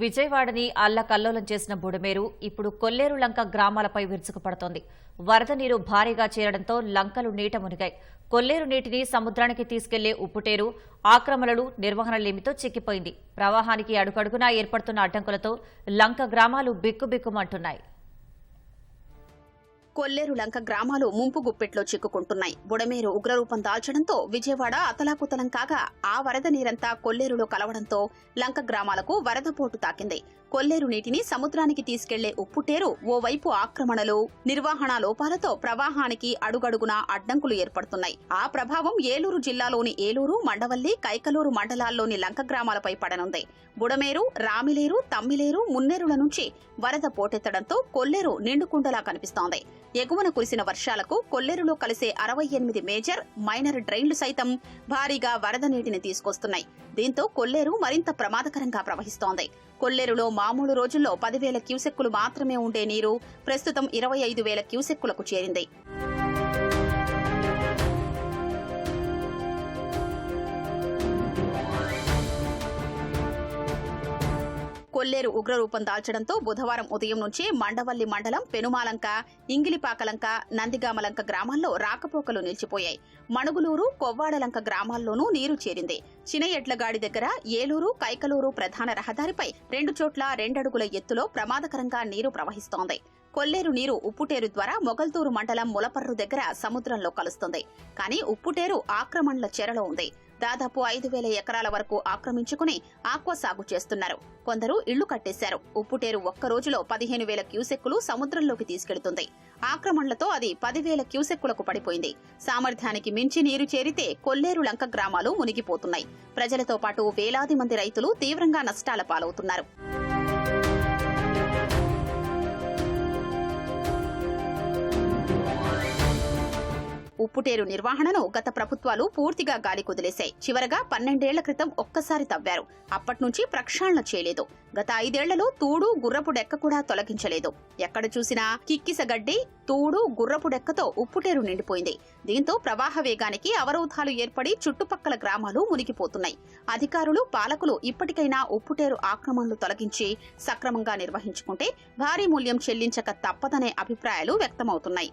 విజయవాడని అల్లకల్లోలం చేసిన బుడమేరు ఇప్పుడు కొల్లేరు లంక గ్రామాలపై విరుచుకుపడుతోంది. వరద నీరు భారీగా చేరడంతో లంకలు నీట మునిగాయి. కొల్లేరు నీటిని సముద్రానికి తీసుకెళ్ళే ఉప్పుటేరు ఆక్రమణలు నిర్వహణ లేమితో చిక్కిపోయింది. ప్రవాహానికి అడుగడుగునా ఏర్పడుతున్న అడ్డంకులతో లంక గ్రామాలు బిక్కుబిక్కుమంటున్నాయి. కొల్లేరు లంక గ్రామాలు ముంపు గుప్పెట్లో చిక్కుకుంటున్నాయి. బుడమేరు ఉగ్రరూపం దాల్చడంతో విజయవాడ అతలాకుతలం కాగా ఆ వరద నీరంతా కొల్లేరులో కలవడంతో లంక గ్రామాలకు వరద పోటు తాకింది. కొల్లేరు నీటిని సముద్రానికి తీసుకెళ్ళే ఉప్పుటేరు ఓవైపు ఆక్రమణలు నిర్వహణ లోపాలతో ప్రవాహానికి అడుగడుగునా అడ్డంకులు ఏర్పడుతున్నాయి. ఆ ప్రభావం ఏలూరు జిల్లాలోని ఏలూరు మండవల్లి కైకలూరు మండలాల్లోని లంక గ్రామాలపై పడనుంది. బుడమేరు రామిలేరు తమ్మిలేరు మున్నేరుల నుంచి వరద పోటెత్తడంతో కొల్లేరు నిండుకుండలా కనిపిస్తోంది. ఎగువన కురిసిన వర్షాలకు కొల్లేరులో కలిసే అరవై ఎనిమిది మేజర్ మైనర్ డ్రైన్లు సైతం భారీగా వరద నీటిని తీసుకొస్తున్నాయి. దీంతో కొల్లేరు మరింత ప్రమాదకరంగా ప్రవహిస్తోంది. కొల్లేరులో మామూలు రోజుల్లో పదివేల క్యూసెక్కులు మాత్రమే ఉండే నీరు ప్రస్తుతం ఇరవై ఐదు వేల క్యూసెక్కులకు చేరింది. కొల్లేరు ఉగ్రరూపం దాల్చడంతో బుధవారం ఉదయం నుంచి మండవల్లి మండలం పెనుమాలంక ఇంగిలిపాకలంక నందిగామలంక గ్రామాల్లో రాకపోకలు నిలిచిపోయాయి. మణుగులూరు కొవ్వాడలంక గ్రామాల్లోనూ నీరు చేరింది. చినయడ్లగాడి దగ్గర ఏలూరు కైకలూరు ప్రధాన రహదారిపై రెండు చోట్ల రెండడుగుల ఎత్తులో ప్రమాదకరంగా నీరు ప్రవహిస్తోంది. కొల్లేరు నీరు ఉప్పుటేరు ద్వారా మొగల్తూరు మండలం ములపర్రు దగ్గర సముద్రంలో కలుస్తుంది. కానీ ఉప్పుటేరు ఆక్రమణల చెరలో ఉంది. దాదాపు ఐదు వేల ఎకరాల వరకు ఆక్రమించుకుని ఆక్వా సాగు చేస్తున్నారు. కొందరు ఇళ్ళు కట్టేశారు. ఉప్పుటేరు ఒక్క రోజులో పదిహేను వేల క్యూసెక్కులు సముద్రంలోకి తీసుకెళ్తుంది. ఆక్రమణలతో అది పదివేల క్యూసెక్కులకు పడిపోయింది. సామర్థ్యానికి మించి నీరు చేరితే కొల్లేరు లంక గ్రామాలు మునిగిపోతున్నాయి. ప్రజలతో పాటు వేలాది మంది రైతులు తీవ్రంగా నష్టాల పాలవుతున్నారు. ఉప్పుటేరు నిర్వహణను గత ప్రభుత్వాలు పూర్తిగా గాలి కుదిలేశాయి. చివరగా పన్నెండేళ్ళ క్రితం ఒక్కసారి తవ్వారు. అప్పట్నుంచి ప్రక్షాళన చేయలేదు. గత ఐదేళ్ళలో తూడు గుర్రపు డెక్క కూడా తొలగించలేదు. ఎక్కడ చూసినా కిక్కిసగడ్డి తూడు గుర్రపు డెక్కతో ఉప్పుటేరు నిండిపోయింది. దీంతో ప్రవాహ వేగానికి అవరోధాలు ఏర్పడి చుట్టుపక్కల గ్రామాలు మునిగిపోతున్నాయి. అధికారులు పాలకులు ఇప్పటికైనా ఉప్పుటేరు ఆక్రమణలు తొలగించి సక్రమంగా నిర్వహించుకుంటే భారీ మూల్యం చెల్లించక తప్పదనే అభిప్రాయాలు వ్యక్తమవుతున్నాయి.